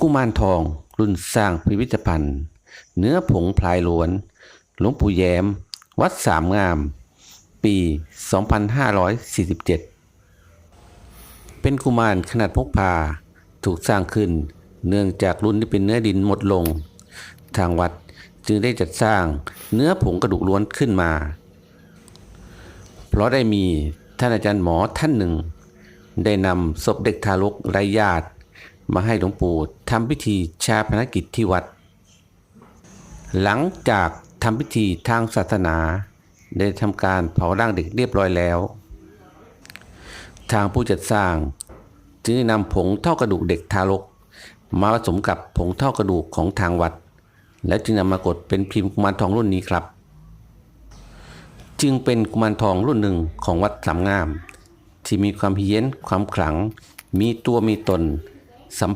กุมารทองรุ่นสร้างพิพิธภัณฑ์ เนื้อผงพลายล้วน หลวงปู่แย้ม วัดสามงาม ปี 2547 เป็นกุมารขนาดพกพาถูกสร้างขึ้น เนื่องจากรุ่นที่เป็นเนื้อดินหมดลง ทางวัดจึงได้จัดสร้างเนื้อผงกระดูกล้วนขึ้นมา เพราะได้มีท่านอาจารย์หมอท่านหนึ่ง ได้นำศพเด็กทารกไร้ญาติ มาให้หลวงปู่ทำพิธีชาพนกิจที่วัด หลังจากทำพิธีทางศาสนา ได้ทำการเผาร่างเด็กเรียบร้อยแล้ว ทางผู้จัดสร้าง จึงนำผงเท่ากระดูกเด็กทารก มาผสมกับผงเท่ากระดูกของทางวัด แล้วจึงนำมากดเป็นพิมพ์กุมารทองรุ่นนี้ครับ จึงเป็นกุมารทองรุ่นหนึ่งของวัดสามงาม ที่มีความเฮี้ยนความขลัง มีตัวมีตน